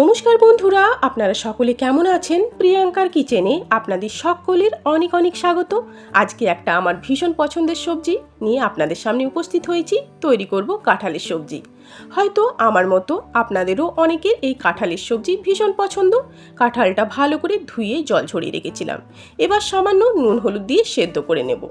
নমস্কার বন্ধুরা, আপনারা সকলে কেমন আছেন? প্রিয়াঙ্কার কিচেনে আপনাদের সকলের অনেক অনেক স্বাগত। আজকে একটা আমার ভীষণ পছন্দের সবজি নিয়ে আপনাদের সামনে উপস্থিত হয়েছি। তৈরি করব কাঁঠালের সবজি। হয়তো আমার মতো আপনাদেরও অনেকের এই কাঁঠালের সবজি ভীষণ পছন্দ। কাঁঠালটা ভালো করে ধুয়ে জল ঝরিয়ে রেখেছিলাম। এবার সামান্য নুন হলুদ দিয়ে সেদ্ধ করে নেব।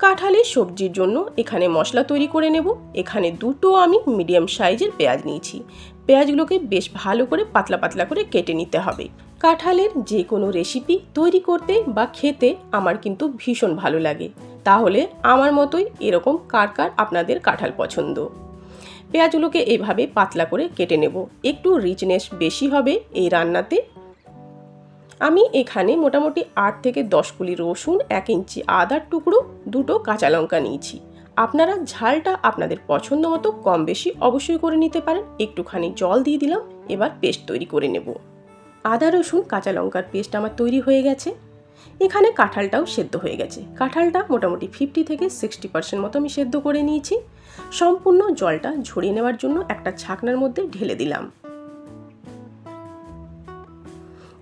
কাঁঠালের সবজির জন্য এখানে মশলা তৈরি করে নেব। এখানে দুটো আমি মিডিয়াম সাইজের পেঁয়াজ নিয়েছি। পেঁয়াজগুলোকে বেশ ভালো করে পাতলা পাতলা করে কেটে নিতে হবে। কাঁঠালের যে কোনো রেসিপি তৈরি করতে বা খেতে আমার কিন্তু ভীষণ ভালো লাগে। তাহলে আমার মতোই এরকম কার কার আপনাদের কাঁঠাল পছন্দ? পেঁয়াজগুলোকে এভাবে পাতলা করে কেটে নেব। একটু রিচনেস বেশি হবে এই রান্নাতে। আমি এখানে মোটামুটি আট থেকে দশ কুলি রসুন, এক ইঞ্চি আদার টুকরো দুটো কাঁচা লঙ্কা নিয়েছি। আপনারা ঝালটা আপনাদের পছন্দ মতো কম বেশি অবশ্যই করে নিতে পারেন। একটুখানি জল দিয়ে দিলাম, এবার পেস্ট তৈরি করে নেব। আদা, রসুন, কাঁচা লঙ্কার পেস্ট আমার তৈরি হয়ে গেছে। এখানে কাঁঠালটাও সেদ্ধ হয়ে গেছে। কাঁঠালটা মোটামুটি ফিফটি থেকে সিক্সটি পার্সেন্ট মতো আমি সেদ্ধ করে নিয়েছি। সম্পূর্ণ জলটা ঝরিয়ে নেওয়ার জন্য একটা ছাকনার মধ্যে ঢেলে দিলাম।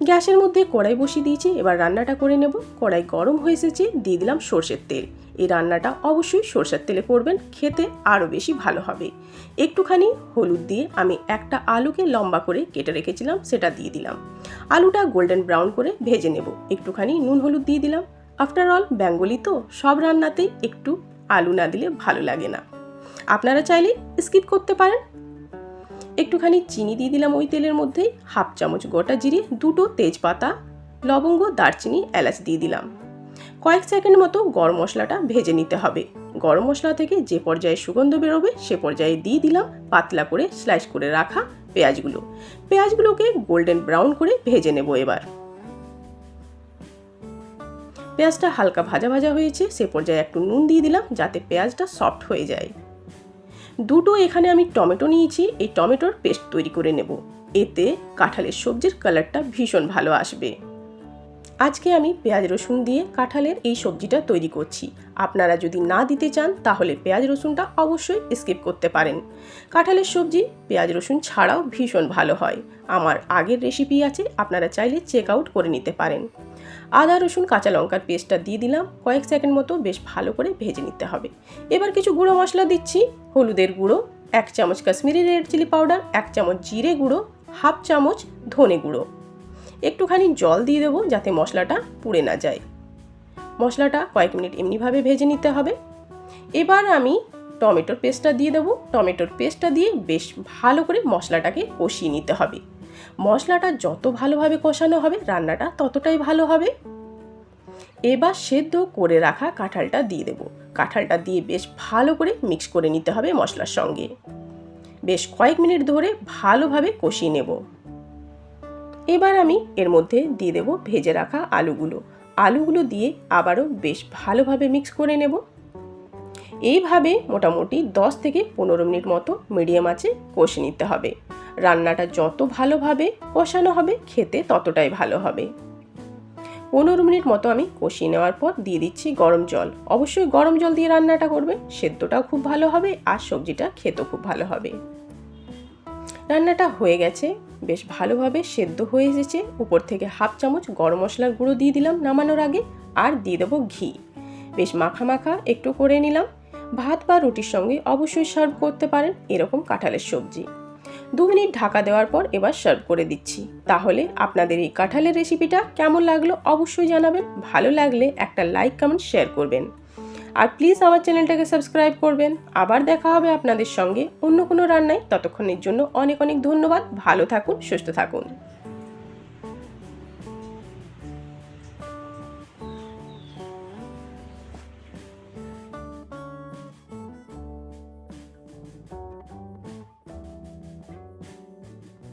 গ্যাসের মধ্যে কড়াই বসিয়ে দিয়েছি, এবার রান্নাটা করে নেব। কড়াই গরম হয়ে এসেছে, দিয়ে দিলাম সর্ষের তেল। এই রান্নাটা অবশ্যই সর্ষের তেলে করবেন, খেতে আরও বেশি ভালো হবে। একটুখানি হলুদ দিয়ে আমি একটা আলুকে লম্বা করে কেটে রেখেছিলাম, সেটা দিয়ে দিলাম। আলুটা গোল্ডেন ব্রাউন করে ভেজে নেব। একটুখানি নুন হলুদ দিয়ে দিলাম। আফটার অল, বেঙ্গলি তো, সব রান্নাতেই একটু আলু না দিলে ভালো লাগে না। আপনারা চাইলে স্কিপ করতে পারেন। একটুখানি চিনি দিয়ে দিলাম ওই তেলের মধ্যেই, হাফ চামচ গোটা জিরে, দুটো তেজপাতা, লবঙ্গ, দারচিনি, এলাচ দিয়ে দিলাম। কয়েক সেকেন্ড মতো গরম মশলাটা ভেজে নিতে হবে। গরম মশলা থেকে যে পর্যায়ে সুগন্ধ বেরোবে, সে পর্যায়ে দিয়ে দিলাম পাতলা করে স্লাইস করে রাখা পেঁয়াজগুলো। পেঁয়াজগুলোকে গোল্ডেন ব্রাউন করে ভেজে নেব এবার। পেঁয়াজটা হালকা ভাজা ভাজা হয়েছে, সে পর্যায়ে একটু নুন দিয়ে দিলাম যাতে পেঁয়াজটা সফট হয়ে যায়। দুটো এখানে আমি টমেটো নিয়েছি, এই টমেটোর পেস্ট তৈরি করে নেব। এতে কাঁঠালের সবজির কালারটা ভীষণ ভালো আসবে। আজকে আমি পেঁয়াজ রসুন দিয়ে কাঁঠালের এই সবজিটা তৈরি করছি। আপনারা যদি না দিতে চান, তাহলে পেঁয়াজ রসুনটা অবশ্যই স্কিপ করতে পারেন। কাঁঠালের সবজি পেঁয়াজ রসুন ছাড়াও ভীষণ ভালো হয়। আমার আগের রেসিপি আছে, আপনারা চাইলে চেক আউট করে নিতে পারেন। আদা, রসুন, কাঁচা লঙ্কার পেস্টটা দিয়ে দিলাম। কয়েক সেকেন্ড মতো বেশ ভালো করে ভেজে নিতে হবে। এবার কিছু গুঁড়ো মশলা দিচ্ছি। হলুদের গুঁড়ো, এক চামচ কাশ্মীরি রেড চিলি পাউডার, এক চামচ জিরে গুঁড়ো, হাফ চামচ ধনে গুঁড়ো। একটুখানি জল দিয়ে দেবো যাতে মশলাটা পুড়ে না যায়। মশলাটা কয়েক মিনিট এমনিভাবে ভেজে নিতে হবে। এবার আমি টমেটোর পেস্টটা দিয়ে দেবো। টমেটোর পেস্টটা দিয়ে বেশ ভালো করে মশলাটাকে কষিয়ে নিতে হবে। মশলাটা যত ভালোভাবে কষানো হবে, রান্নাটা ততটাই ভালো হবে। এবার সেদ্ধ করে রাখা কাঁঠালটা দিয়ে দেবো। কাঁঠালটা দিয়ে বেশ ভালো করে মিক্স করে নিতে হবে মশলার সঙ্গে। বেশ কয়েক মিনিট ধরে ভালোভাবে কষিয়ে নেব। এবার আমি এর মধ্যে দিয়ে দেবো ভেজে রাখা আলুগুলো। আলুগুলো দিয়ে আবারও বেশ ভালোভাবে মিক্স করে নেব। এইভাবে মোটামুটি দশ থেকে পনেরো মিনিট মতো মিডিয়াম আছে কষে নিতে হবে। রান্নাটা যত ভালোভাবে কষানো হবে, খেতে ততটাই ভালো হবে। পনেরো মিনিট মতো আমি কষিয়ে নেওয়ার পর দিয়ে দিচ্ছি গরম জল। অবশ্যই গরম জল দিয়ে রান্নাটা করবে, সেদ্ধটাও খুব ভালো হবে আর সবজিটা খেতেও খুব ভালো হবে। রান্নাটা হয়ে গেছে। বেশ ভালোভাবে সেদ্ধ হয়ে এসেছে। উপর থেকে হাফ চামচ গরম মশলার গুঁড়ো দিয়ে দিলাম নামানোর আগে আর দিয়ে দেবো ঘি। বেশ মাখা মাখা একটু করে নিলাম। ভাত বা রুটির সঙ্গে অবশ্যই সার্ভ করতে পারেন এরকম কাঁঠালের সবজি। দু মিনিট ঢাকা দেওয়ার পর এবার সার্ভ করে দিচ্ছি। তাহলে আপনাদের এই কাঁঠালের রেসিপিটা কেমন লাগল অবশ্যই জানাবেন। ভালো লাগলে একটা লাইক কমেন্ট শেয়ার করবেন। আর প্লিজ আমার চ্যানেলটাকে সাবস্ক্রাইব করবেন। আবার দেখা হবে আপনাদের সঙ্গে অন্য কোনো রান্নায়। ততক্ষণের জন্য অনেক অনেক ধন্যবাদ। ভালো থাকুন, সুস্থ থাকুন।